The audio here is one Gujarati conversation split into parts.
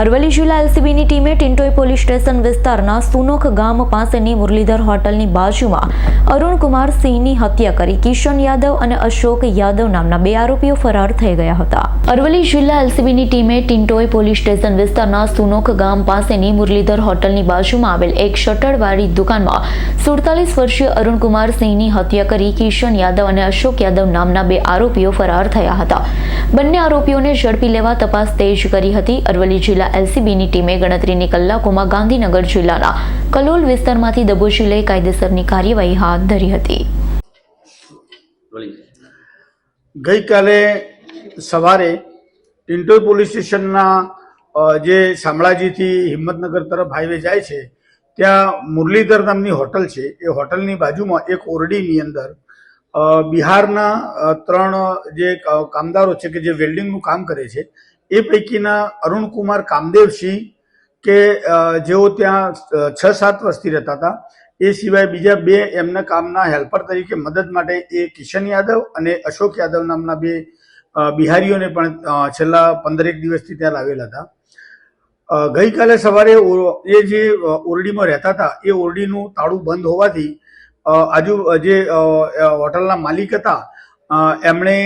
અરવલ્લી જિલ્લા એલસીબીની ટીમે ટિન્ટોઈ પોલીસ સ્ટેશન વિસ્તારના સુનોખ ગામ પાસેની મુરલીધર હોટલની બાજુમાં અરુણકુમાર સિંહની હત્યા કરી. કિશન યાદવ અને અશોક યાદવ નામના બે આરોપીઓ ફરાર થઈ ગયા હતા. અરવલ્લી જિલ્લા એલસીબીની ટીમે ટિન્ટોઈ પોલીસ સ્ટેશન વિસ્તારના સુનોખ ગામ પાસેની મુરલીધર હોટલની બાજુમાં આવેલ એક શટરવાળી દુકાનમાં સુડતાલીસ વર્ષીય અરુણકુમાર સિંહની હત્યા કરી કિશન યાદવ અને અશોક યાદવ નામના બે આરોપીઓ ફરાર થયા હતા. બંને આરોપીઓને ઝડપી લેવા તપાસ તેજ કરી હતી. અરવલ્લી જિલ્લા એલસીબીની ટીમે ગણતરીની કલાકોમાં ગાંધીનગર જિલ્લાના કલોલ વિસ્તારમાંથી દબોચી લઈ કાયદેસરની કાર્યવાહી હાથ ધરી હતી. ગઈકાલે સવારે ટિન્ટોઈ પોલીસ સ્ટેશનના જે શામળાજીથી હિંમતનગર તરફ હાઈવે જાય છે, ત્યાં મુરલીધર નામની હોટલ છે. એ હોટલની બાજુમાં એક ઓરડીની અંદર બિહારના ત્રણ જે કામદારો છે કે જે વેલ્ડિંગનું કામ કરે છે, એ પૈકીના અરુણકુમાર કામદેવસિંહ કે જેઓ ત્યાં છ, સાત વર્ષથી રહેતા હતા, એ સિવાય બીજા બે એમના કામના હેલ્પર તરીકે મદદ માટે એ કિશન યાદવ અને અશોક યાદવ નામના બે બિહારીઓને પણ છેલ્લા પંદરેક દિવસથી ત્યાં લાવેલા હતા. ગઈકાલે સવારે એ જે ઓરડીમાં રહેતા હતા, એ ઓરડીનું તાળું બંધ હોવાથી આજુ જે હોટલના માલિક હતા એમણે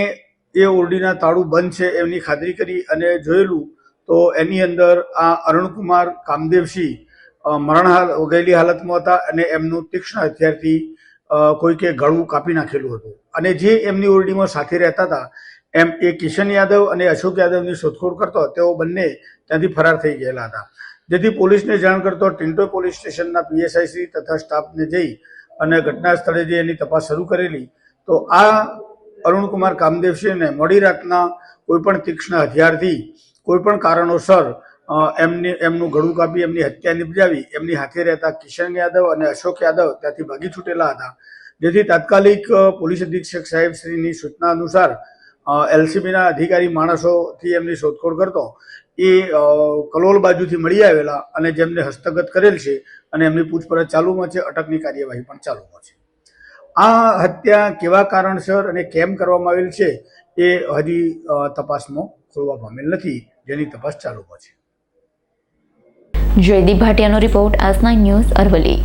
એ ઓરડીના તાળું બંધ છે એમની ખાતરી કરી અને જોયેલું તો એની અંદર આ અરુણકુમાર કામદેવસિંહ મરણહાલ મરણ હાલ હાલતમાં હતા અને એમનું તીક્ષ્ણ હથિયારથી કોઈકે ગળું કાપી નાખેલું હતું. અને જે એમની ઓરડીમાં સાથે રહેતા હતા, એમ એ કિશન યાદવ અને અશોક યાદવની શોધખોળ કરતો, તેઓ બંને ત્યાંથી ફરાર થઈ ગયેલા હતા. જેથી પોલીસને જાણ કરતો ટિન્ટો પોલીસ સ્ટેશનના પીએસઆઈસી તથા સ્ટાફને જઈ અને ઘટના સ્થળે જે એની તપાસ શરૂ કરેલી, તો આ અરુણકુમાર કામદેવસિંહને મોડી રાતના કોઈપણ તીક્ષ્ણ હથિયારથી, કોઈપણ કારણોસર એમની, એમનું ગળું કાપી, એમની હત્યા નિપજાવી, એમની હાથે રહેતા કિશન યાદવ અને અશોક યાદવ ત્યાંથી ભાગી છૂટેલા હતા. જેથી તાત્કાલિક પોલીસ અધિક્ષક સાહેબ શ્રીની સૂચના અનુસાર એલસીબીના અધિકારી માણસોથી એમની શોધખોળ કરતો, એ કલોલ બાજુથી મળી આવેલા અને જેમને હસ્તગત કરેલ છે અને એમની પૂછપરછ ચાલુમાં છે, અટકની કાર્યવાહી પણ ચાલુમાં છે. આ હત્યા કેવા કારણસર અને કેમ કરવામાં આવેલ છે, એ હજી તપાસમાં ખોલવા પામેલ નથી, જેની તપાસ ચાલુમાં છે. જયદીપ ભાટિયાનો રિપોર્ટ આસના ન્યૂઝ અરવલ્લી.